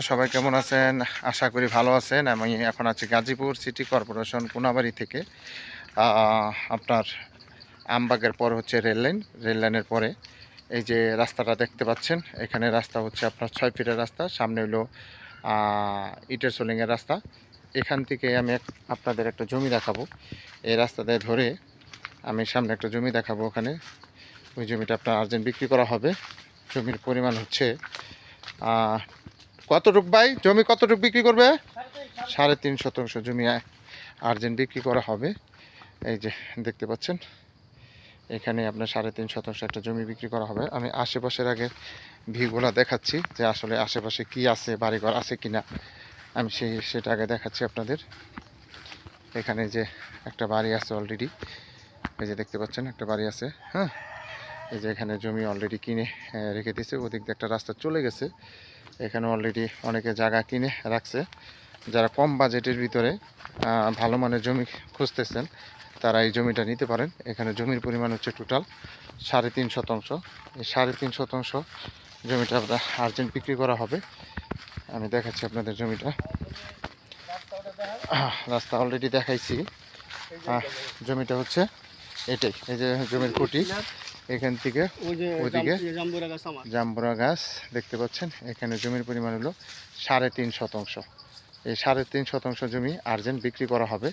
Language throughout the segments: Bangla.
সবাই কেমন আছেন? আশা করি ভালো আছেন। আমি এখন আছি গাজীপুর সিটি কর্পোরেশন কোনাবাড়ি থেকে। আপনার আমবাগের পর হচ্ছে রেল লাইন। পরে এই যে রাস্তাটা দেখতে পাচ্ছেন, এখানে রাস্তা হচ্ছে আপনার ছয় ফিটের রাস্তা, সামনে হলো ইটের সোলিংয়ের রাস্তা। এখান থেকে আমি আপনাদের একটা জমি দেখাবো। এই রাস্তাতে ধরে আমি সামনে একটা জমি দেখাবো ওখানে। ওই জমিটা আপনার আর্জেন্ট বিক্রি করা হবে। জমির পরিমাণ হচ্ছে কতটুক ভাই? জমি কতটুক বিক্রি করবে? সাড়ে তিন শতাংশ জমি আর্জেন্ট বিক্রি করা হবে। এই যে, দেখতে পাচ্ছেন? এখানে আপনার সাড়ে তিন শতাংশ একটা জমি বিক্রি করা হবে। আমি আশেপাশের আগে ভিউগুলো দেখাচ্ছি যে আসলে আশেপাশে কি আছে, বাড়িঘর আছে কিনা। আমি সেই, সেটা আগে দেখাচ্ছি আপনাদের। এখানে যে একটা বাড়ি আছে অলরেডি এই যে, দেখতে পাচ্ছেন? একটা বাড়ি আছে হ্যাঁ? এই যে এখানে জমি অলরেডি কিনে রেখে দিয়েছে। ওদিক দিয়ে একটা রাস্তা চলে গেছে। এখানে অলরেডি অনেকে জায়গা কিনে রাখছে। যারা কম বাজেটের ভিতরে ভালো মানের জমি খুঁজতেছেন, তারা এই জমিটা নিতে পারেন। এখানে জমির পরিমাণ হচ্ছে টোটাল সাড়ে তিন শতাংশ। এই সাড়ে তিন শতাংশ জমিটা আপনার আর্জেন্ট বিক্রি করা হবে। আমি দেখাচ্ছি আপনাদের জমিটা। রাস্তা অলরেডি দেখাইছি। জমিটা হচ্ছে এটাই। এই যে জমির খুঁটি। এখান থেকে? গাছ জাম্বুরা গাছ দেখতে পাচ্ছেন? এখানে জমির পরিমাণ হলো সাড়ে তিন শতাংশ। এই সাড়ে তিন শতাংশ জমি আর্জেন্ট বিক্রি করা হবে।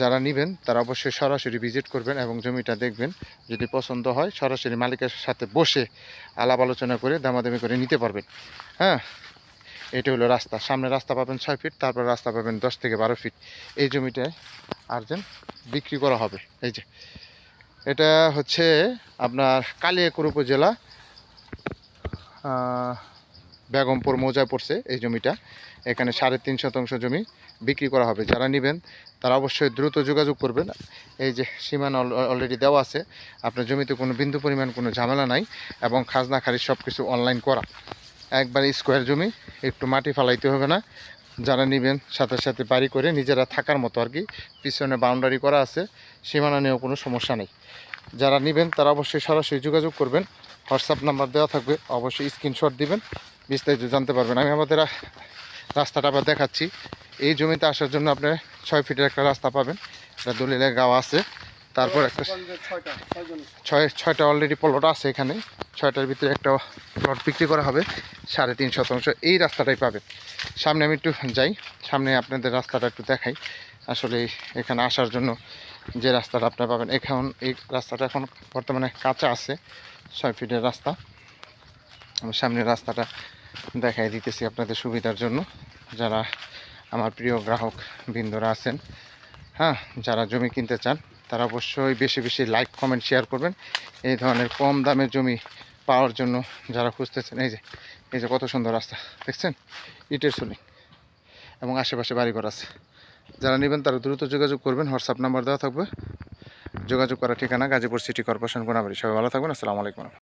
যারা নেবেন তারা অবশ্যই সরাসরি ভিজিট করবেন এবং জমিটা দেখবেন। যদি পছন্দ হয় সরাসরি মালিকের সাথে বসে আলাপ আলোচনা করে দামাদামি করে নিতে পারবেন। হ্যাঁ? এটা হলো রাস্তা। সামনে রাস্তা পাবেন ছয় ফিট তারপর রাস্তা পাবেন দশ থেকে বারো ফিট। এই জমিটায় আর্জেন্ট বিক্রি করা হবে। এই যে এটা হচ্ছে আপনার কালিয়াকুর উপজেলা বেগমপুর মৌজায় পড়ছে এই জমিটা। এখানে সাড়ে তিন শতাংশ জমি বিক্রি করা হবে। যারা নেবেন, তারা অবশ্যই দ্রুত যোগাযোগ করবেন। এই যে সীমানা অলরেডি দেওয়া আছে, আপনার জমিতে কোনো বিন্দু পরিমাণ কোনো ঝামেলা নাই এবং খাজনা খারিজ সব কিছু অনলাইন করা। একবার স্কোয়ার জমি, একটু মাটি ফালাইতে হবে না। যারা নেবেন, সাথে সাথে বাড়ি করে নিজেরা থাকার মতো আর কি। পিছনে বাউন্ডারি করা আছে, সীমানা নিয়েও কোনো সমস্যা নেই। যারা নেবেন, তারা অবশ্যই সরাসরি যোগাযোগ করবেন। হোয়াটসঅ্যাপ নাম্বার দেওয়া থাকবে, অবশ্যই স্ক্রিনশট দিবেন। বিস্তারিত জানতে পারবেন। আমি আমাদের রাস্তাটা আবার দেখাচ্ছি। এই জমিতে আসার জন্য আপনি ছয় ফিটের একটা রাস্তা পাবেন। এটা দলিলের গাওয়া আছে। তারপর একটা ছয় ছয়টা অলরেডি প্লট আছে এখানে। ছয়টার ভিতরে একটা প্লট বিক্রি করা হবে সাড়ে তিন শতাংশ। এই রাস্তাটাই পাবে। সামনে আমি একটু যাই। সামনে আপনাদের রাস্তাটা একটু দেখাই। আসলে এখানে আসার জন্য যে রাস্তাটা আপনারা পাবেন এখন এই রাস্তাটা এখন বর্তমানে কাঁচা আছে ছয় ফিটের রাস্তা। আমি সামনের রাস্তাটা দেখাই দিতেছি আপনাদের সুবিধার জন্য। যারা আমার প্রিয় গ্রাহক বৃন্দরা আছেন হ্যাঁ যারা জমি কিনতে চান তারা অবশ্যই বেশি বেশি লাইক কমেন্ট শেয়ার করবেন। এই ধরনের কম দামের জমি পাওয়ার জন্য যারা খুঁজতেছেন, এই যে এই যে কত সুন্দর রাস্তা, দেখছেন? ইটের সুলি এবং আশেপাশে বাড়িঘর আছে। যারা নেবেন তারা দ্রুত যোগাযোগ করবেন হোয়াটসঅ্যাপ নাম্বার দেওয়া থাকবে। যোগাযোগ করার ঠিকানা গাজীপুর সিটি কর্পোরেশন গুণাবাড়ি সবাই ভালো থাকবেন, আসসালামু আলাইকুম।